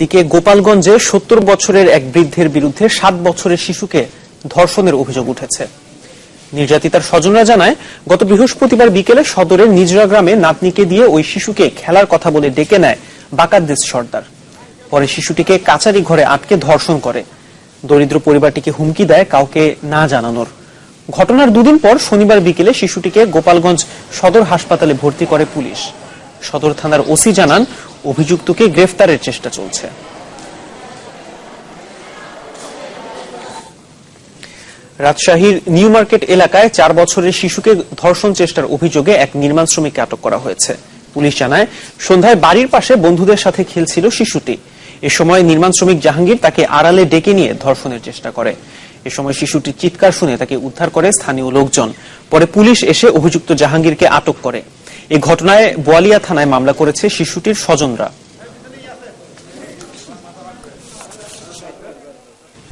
দিকে গোপালগঞ্জে সত্তর বছরের এক বৃদ্ধের বিরুদ্ধে সাত বছরের শিশুকে ধর্ষণের অভিযোগ উঠেছে। নির্যাতিতার স্বজনরা জানায়, গত বৃহস্পতিবার বিকেলে সদরের নিজরা গ্রামে নাতনিকে দিয়ে ওই শিশুকে খেলার কথা বলে ডেকে নেয় বাকাদ্দেশ সর্দার। পরে শিশুটিকে কাচারি ঘরে আটকে ধর্ষণ করে। দরিদ্র পরিবারটিকে হুমকি দেয় কাউকে না জানানোর। ঘটনার দুদিন পর শনিবার বিকেলে শিশুটিকে গোপালগঞ্জ সদর হাসপাতালে ভর্তি করে পুলিশ। সদর থানার ওসি জানান অভিযুক্তকে গ্রেফতারের চেষ্টা চলছে। রাজশাহীর নিউ মার্কেট এলাকায় চার বছরের শিশুকে ধর্ষণ চেষ্টার অভিযোগে এক নির্মাণ শ্রমিককে আটক করা হয়েছে। পুলিশ জানায়, সন্ধ্যায় বাড়ির পাশে বন্ধুদের সাথে খেলছিল শিশুটি। এ সময় নির্মাণ শ্রমিক জাহাঙ্গীর তাকে আড়ালে ডেকে নিয়ে ধর্ষণের চেষ্টা করে। এ সময় শিশুটির চিৎকার শুনে তাকে উদ্ধার করে স্থানীয় লোকজন। পরে পুলিশ এসে অভিযুক্ত জাহাঙ্গীরকে আটক করে। এই ঘটনায় বোয়ালিয়া থানায় মামলা করেছে শিশুটির স্বজনরা।